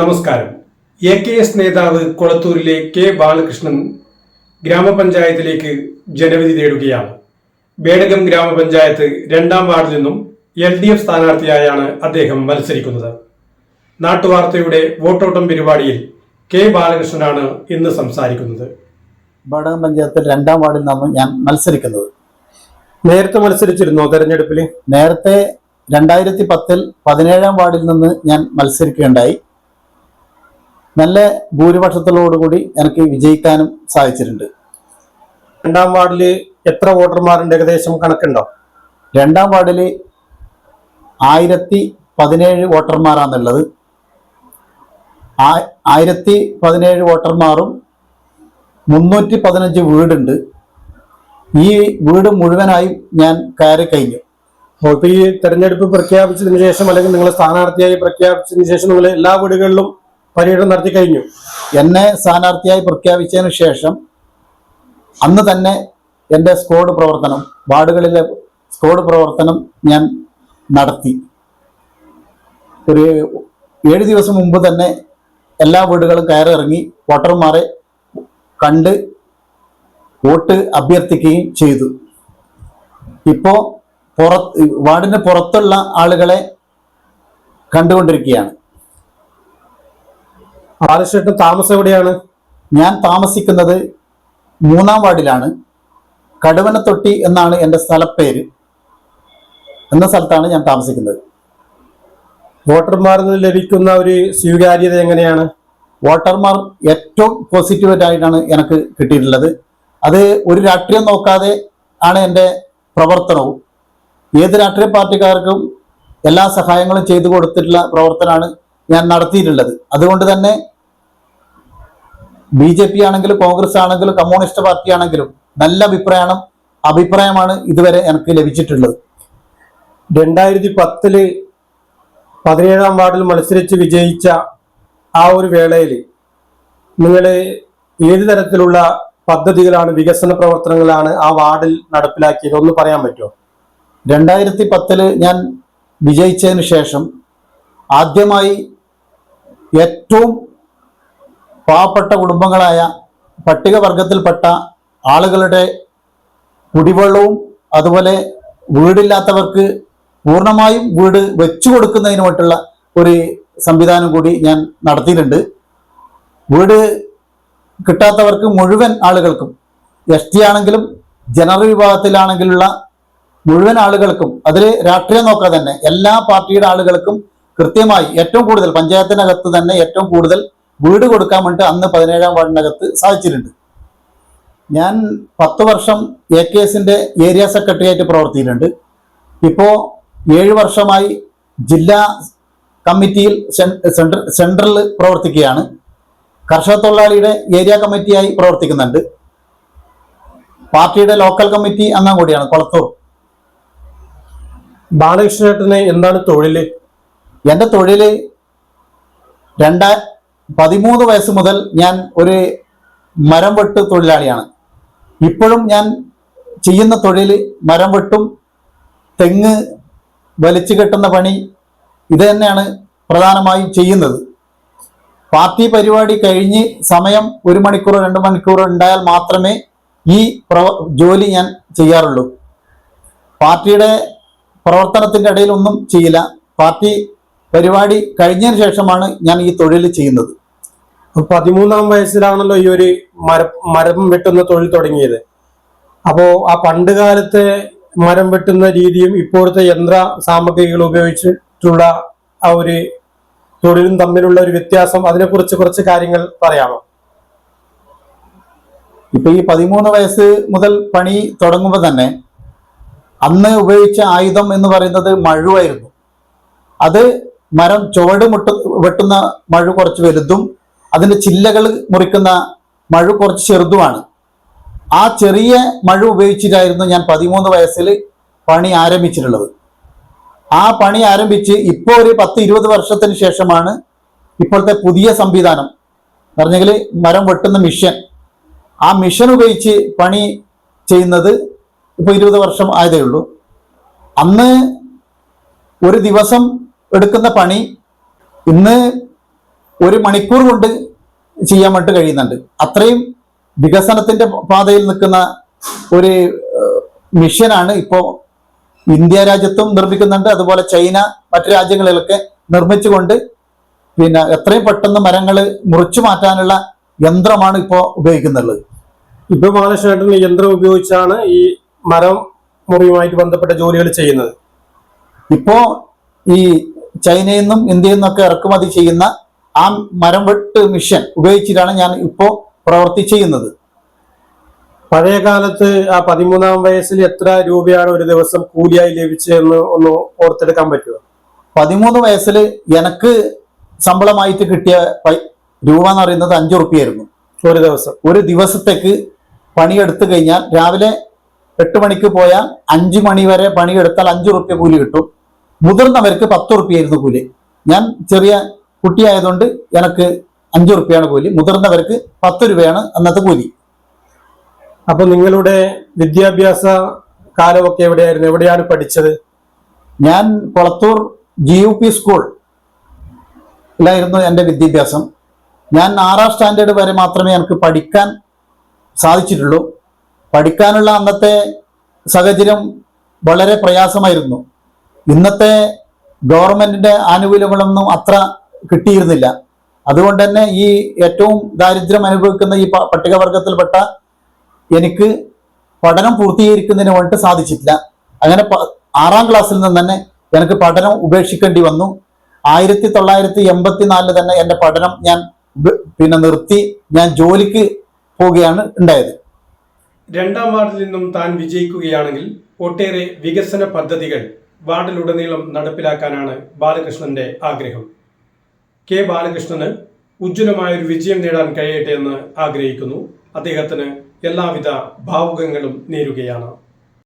നമസ്കാരം. A K S നേതാവ് കൊളത്തൂരിലെ K Balakrishnan ഗ്രാമപഞ്ചായത്തിലേക്ക് ജനവിധി തേടുകയാണ്. ബേഡകം ഗ്രാമപഞ്ചായത്ത് രണ്ടാം വാർഡിൽ നിന്നും എൽ ഡി എഫ് സ്ഥാനാർത്ഥിയായാണ് അദ്ദേഹം മത്സരിക്കുന്നത്. നാട്ടുവാർത്തയുടെ വോട്ടോട്ടം പരിപാടിയിൽ കെ ബാലകൃഷ്ണനാണ് ഇന്ന് സംസാരിക്കുന്നത്. ബേഡകം പഞ്ചായത്തിൽ രണ്ടാം വാർഡിൽ നിന്നാണ് ഞാൻ മത്സരിക്കുന്നത്. നേരത്തെ മത്സരിച്ചിരുന്നോ തെരഞ്ഞെടുപ്പിൽ നേരത്തെ രണ്ടായിരത്തി പത്തിൽ പതിനേഴാം വാർഡിൽ നിന്ന് ഞാൻ മത്സരിക്കുകയുണ്ടായി. നല്ല ഭൂരിപക്ഷത്തോടുകൂടി എനിക്ക് വിജയിക്കാനും സാധിച്ചിട്ടുണ്ട്. രണ്ടാം വാർഡിൽ എത്ര വോട്ടർമാരുണ്ട് ഏകദേശം കണക്കുണ്ടോ? രണ്ടാം വാർഡിൽ ആയിരത്തി പതിനേഴ് വോട്ടർമാരാണുള്ളത്. ആ- ആയിരത്തി പതിനേഴ് വോട്ടർമാറും മുന്നൂറ്റി പതിനഞ്ച് വീടുണ്ട്. ഈ വീട് മുഴുവനായും ഞാൻ കയറി കഴിഞ്ഞു. അപ്പോൾ ഈ തെരഞ്ഞെടുപ്പ് പ്രഖ്യാപിച്ചതിന് ശേഷം അല്ലെങ്കിൽ നിങ്ങൾ സ്ഥാനാർത്ഥിയായി പ്രഖ്യാപിച്ചതിന് ശേഷം നിങ്ങൾ എല്ലാ വീടുകളിലും പര്യടനം നടത്തി കഴിഞ്ഞു. എന്നെ സ്ഥാനാർത്ഥിയായി പ്രഖ്യാപിച്ചതിന് ശേഷം അന്ന് തന്നെ എന്റെ സ്കോഡ് പ്രവർത്തനം വാർഡുകളിലെ സ്കോഡ് പ്രവർത്തനം ഞാൻ നടത്തി. ഒരു ഏഴ് ദിവസം മുമ്പ് തന്നെ എല്ലാ വീടുകളും കയറിറങ്ങി വോട്ടർമാരെ കണ്ട് വോട്ട് അഭ്യർത്ഥിക്കുകയും ചെയ്തു. ഇപ്പോൾ പുറത്ത് വാർഡിന് പുറത്തുള്ള ആളുകളെ കണ്ടുകൊണ്ടിരിക്കുകയാണ്. ബാലകൃഷ്ണൻ താമസം എവിടെയാണ്? ഞാൻ താമസിക്കുന്നത് മൂന്നാം വാർഡിലാണ്. കടുവനത്തൊട്ടി എന്നാണ് എന്റെ സ്ഥലപ്പേര്. എന്ന സ്ഥലത്താണ് ഞാൻ താമസിക്കുന്നത്. വോട്ടർമാരിൽ നിന്ന് ലഭിക്കുന്ന ഒരു സ്വീകാര്യത എങ്ങനെയാണ്? വോട്ടർമാർ ഏറ്റവും പോസിറ്റീവായിട്ടാണ് എനിക്ക് കിട്ടിയിട്ടുള്ളത്. അത് ഒരു രാഷ്ട്രീയം നോക്കാതെ ആണ് എന്റെ പ്രവർത്തനവും. ഏത് രാഷ്ട്രീയ പാർട്ടിക്കാർക്കും എല്ലാ സഹായങ്ങളും ചെയ്തു കൊടുത്തിട്ടുള്ള പ്രവർത്തനമാണ് ഞാൻ നടത്തിയിട്ടുള്ളത്. അതുകൊണ്ട് തന്നെ ബി ജെ പി ആണെങ്കിലും കോൺഗ്രസ് ആണെങ്കിലും കമ്മ്യൂണിസ്റ്റ് പാർട്ടി ആണെങ്കിലും നല്ല അഭിപ്രായമാണ് അഭിപ്രായമാണ് ഇതുവരെ എനിക്ക് ലഭിച്ചിട്ടുള്ളത്. രണ്ടായിരത്തി പത്തിൽ പതിനേഴാം വാർഡിൽ മത്സരിച്ച് വിജയിച്ച ആ ഒരു വേളയിൽ നിങ്ങൾ ഏത് തരത്തിലുള്ള പദ്ധതികളാണ് വികസന പ്രവർത്തനങ്ങളാണ് ആ വാർഡിൽ നടപ്പിലാക്കിയത്? ഒന്ന് പറയാൻ പറ്റുമോ? രണ്ടായിരത്തി പത്തിൽ ഞാൻ വിജയിച്ചതിന് ശേഷം ആദ്യമായി ഏറ്റവും പാവപ്പെട്ട കുടുംബങ്ങളായ പട്ടികവർഗത്തിൽപ്പെട്ട ആളുകളുടെ കുടിവെള്ളവും അതുപോലെ വീടില്ലാത്തവർക്ക് പൂർണമായും വീട് വെച്ചു കൊടുക്കുന്നതിനുമായിട്ടുള്ള ഒരു സംവിധാനം കൂടി ഞാൻ നടത്തിയിട്ടുണ്ട്. വീട് കിട്ടാത്തവർക്ക് മുഴുവൻ ആളുകൾക്കും എസ് ടി ആണെങ്കിലും ജനറൽ വിഭാഗത്തിലാണെങ്കിലുള്ള മുഴുവൻ ആളുകൾക്കും അതിൽ രാഷ്ട്രീയം നോക്കാതെ തന്നെ എല്ലാ പാർട്ടിയുടെ ആളുകൾക്കും കൃത്യമായി ഏറ്റവും കൂടുതൽ പഞ്ചായത്തിനകത്ത് തന്നെ ഏറ്റവും കൂടുതൽ വീട് കൊടുക്കാൻ വേണ്ടി അന്ന് പതിനേഴാം വാർഡിനകത്ത് സാധിച്ചിട്ടുണ്ട്. ഞാൻ പത്ത് വർഷം എ കെ എസിന്റെ ഏരിയ സെക്രട്ടറി ആയിട്ട് പ്രവർത്തിയിട്ടുണ്ട്. ഇപ്പോൾ ഏഴ് വർഷമായി ജില്ലാ കമ്മിറ്റിയിൽ സെൻട്രൽ പ്രവർത്തിക്കുകയാണ്. കർഷക തൊഴിലാളിയുടെ ഏരിയ കമ്മിറ്റിയായി പ്രവർത്തിക്കുന്നുണ്ട്. പാർട്ടിയുടെ ലോക്കൽ കമ്മിറ്റി അംഗം കൂടിയാണ് കൊളത്തൂർ. ബാലകൃഷ്ണേട്ടന് എന്താണ് തൊഴിൽ? എന്റെ തൊഴിൽ രണ്ടാ പതിമൂന്ന് വയസ്സ് മുതൽ ഞാൻ ഒരു മരം വെട്ട് തൊഴിലാളിയാണ്. ഇപ്പോഴും ഞാൻ ചെയ്യുന്ന തൊഴിൽ മരം വെട്ടും തെങ്ങ് വലിച്ചു കെട്ടുന്ന പണി ഇത് തന്നെയാണ് പ്രധാനമായും ചെയ്യുന്നത്. പാർട്ടി പരിപാടി കഴിഞ്ഞ് സമയം ഒരു മണിക്കൂറോ രണ്ട് മണിക്കൂർ ഉണ്ടായാൽ മാത്രമേ ഈ ജോലി ഞാൻ ചെയ്യാറുള്ളൂ. പാർട്ടിയുടെ പ്രവർത്തനത്തിന്റെ ഇടയിൽ ഒന്നും ചെയ്യില്ല. പാർട്ടി പരിപാടി കഴിഞ്ഞതിന് ശേഷമാണ് ഞാൻ ഈ തൊഴിൽ ചെയ്യുന്നത്. പതിമൂന്നാം വയസ്സിലാണല്ലോ ഈ ഒരു മരം മരം വെട്ടുന്ന തൊഴിൽ തുടങ്ങിയത്. അപ്പോ ആ പണ്ട് കാലത്തെ മരം വെട്ടുന്ന രീതിയും ഇപ്പോഴത്തെ യന്ത്ര സാമഗ്രികൾ ഉപയോഗിച്ചിട്ടുള്ള ആ ഒരു തൊഴിലും തമ്മിലുള്ള ഒരു വ്യത്യാസം അതിനെക്കുറിച്ച് കുറച്ച് കാര്യങ്ങൾ പറയാമോ? ഇപ്പൊ ഈ പതിമൂന്ന് വയസ്സ് മുതൽ പണി തുടങ്ങുമ്പോൾ തന്നെ അന്ന് ഉപയോഗിച്ച ആയുധം എന്ന് പറയുന്നത് മഴുവായിരുന്നു. അത് മരം ചുവട് മുട്ട വെട്ടുന്ന മഴു കുറച്ച് വലുതും അതിന്റെ ചില്ലകൾ മുറിക്കുന്ന മഴു കുറച്ച് ചെറുതുമാണ്. ആ ചെറിയ മഴ ഉപയോഗിച്ചിട്ടായിരുന്നു ഞാൻ പതിമൂന്ന് വയസ്സിൽ പണി ആരംഭിച്ചിട്ടുള്ളത്. ആ പണി ആരംഭിച്ച് ഇപ്പോൾ ഒരു പത്ത് ഇരുപത് വർഷത്തിന് ശേഷമാണ് ഇപ്പോഴത്തെ പുതിയ സംവിധാനം. പറഞ്ഞെങ്കിൽ മരം വെട്ടുന്ന മിഷൻ ആ മിഷൻ ഉപയോഗിച്ച് പണി ചെയ്യുന്നത് ഇപ്പോൾ ഇരുപത് വർഷം ആയതേ ഉള്ളൂ. അന്ന് ഒരു ദിവസം എടുക്കുന്ന പണി ഇന്ന് ഒരു മണിക്കൂർ കൊണ്ട് ചെയ്യാൻ വേണ്ടി കഴിയുന്നുണ്ട്. അത്രയും വികസനത്തിന്റെ പാതയിൽ നിൽക്കുന്ന ഒരു മിഷനാണ് ഇപ്പോൾ ഇന്ത്യ രാജ്യത്തും നിർമ്മിക്കുന്നുണ്ട്. അതുപോലെ ചൈന മറ്റു രാജ്യങ്ങളിലൊക്കെ നിർമ്മിച്ചുകൊണ്ട് പിന്നെ എത്രയും പെട്ടെന്ന് മരങ്ങൾ മുറിച്ചു മാറ്റാനുള്ള യന്ത്രമാണ് ഇപ്പോൾ ഉപയോഗിക്കുന്നുള്ളത് ഇപ്പൊ ബാലകൃഷ്ണേട്ടൻ യന്ത്രം ഉപയോഗിച്ചാണ് ഈ മരം മുറിയുമായിട്ട് ബന്ധപ്പെട്ട ജോലികൾ ചെയ്യുന്നത്. ഇപ്പോ ഈ ചൈനയിൽ നിന്നും ഇന്ത്യയിൽ നിന്നൊക്കെ ഇറക്കുമതി ചെയ്യുന്ന ആ മരം വെട്ട് മിഷൻ ഉപയോഗിച്ചിട്ടാണ് ഞാൻ ഇപ്പോൾ പ്രവർത്തി ചെയ്യുന്നത്. പഴയ കാലത്ത് ആ പതിമൂന്നാം വയസ്സിൽ എത്ര രൂപയാണ് ഒരു ദിവസം കൂലിയായി ലഭിച്ചതെന്ന് ഒന്ന് ഓർത്തെടുക്കാൻ പറ്റുമോ? പതിമൂന്ന് വയസ്സിൽ എനിക്ക് ശമ്പളമായിട്ട് കിട്ടിയ രൂപ എന്ന് പറയുന്നത് അഞ്ചു റുപ്യായിരുന്നു ഒരു ദിവസം. ഒരു ദിവസത്തേക്ക് പണിയെടുത്തു കഴിഞ്ഞാൽ രാവിലെ എട്ട് മണിക്ക് പോയാൽ അഞ്ചു മണി വരെ പണിയെടുത്താൽ അഞ്ചു റുപ്യ കൂലി കിട്ടും. മുതിർന്നവർക്ക് പത്ത് റുപ്യായിരുന്നു കൂലി. ഞാൻ ചെറിയ കുട്ടിയായതുകൊണ്ട് എനിക്ക് അഞ്ചു റുപ്യാണ് കൂലി. മുതിർന്നവർക്ക് പത്ത് രൂപയാണ് അന്നത്തെ കൂലി. അപ്പൊ നിങ്ങളുടെ വിദ്യാഭ്യാസ കാലമൊക്കെ എവിടെയായിരുന്നു? എവിടെയാണ് പഠിച്ചത്? ഞാൻ Kolathur G U P school സ്കൂളിലായിരുന്നു എന്റെ വിദ്യാഭ്യാസം. ഞാൻ ആറാം സ്റ്റാൻഡേർഡ് വരെ മാത്രമേ എനിക്ക് പഠിക്കാൻ സാധിച്ചിട്ടുള്ളൂ. പഠിക്കാനുള്ള അന്നത്തെ സാഹചര്യം വളരെ പ്രയാസമായിരുന്നു. ഇന്നത്തെ ഗവൺമെന്റിന്റെ ആനുകൂല്യങ്ങളൊന്നും അത്ര കിട്ടിയിരുന്നില്ല. അതുകൊണ്ട് തന്നെ ഈ ഏറ്റവും ദാരിദ്ര്യം അനുഭവിക്കുന്ന ഈ പട്ടികവർഗത്തിൽപ്പെട്ട എനിക്ക് പഠനം പൂർത്തീകരിക്കുന്നതിന് വേണ്ടിയിട്ട് സാധിച്ചിട്ടില്ല. അങ്ങനെ ആറാം ക്ലാസ്സിൽ നിന്ന് തന്നെ എനിക്ക് പഠനം ഉപേക്ഷിക്കേണ്ടി വന്നു. ആയിരത്തി തൊള്ളായിരത്തി എൺപത്തിനാലിൽ തന്നെ എന്റെ പഠനം ഞാൻ പിന്നെ നിർത്തി ഞാൻ ജോലിക്ക് പോവുകയാണ് ഉണ്ടായത്. രണ്ടാം വാർഡിൽ നിന്നും താൻ വിജയിക്കുകയാണെങ്കിൽ ഒട്ടേറെ വികസന പദ്ധതികൾ വാർഡിലുടനീളം നടപ്പിലാക്കാനാണ് ബാലകൃഷ്ണന്റെ ആഗ്രഹം. കെ ബാലകൃഷ്ണന് ഉജ്ജ്വലമായൊരു വിജയം നേടാൻ കഴിയട്ടെ എന്ന് ആഗ്രഹിക്കുന്നു. അദ്ദേഹത്തിന് എല്ലാവിധ ഭാവുകങ്ങളും നേരുകയാണ്.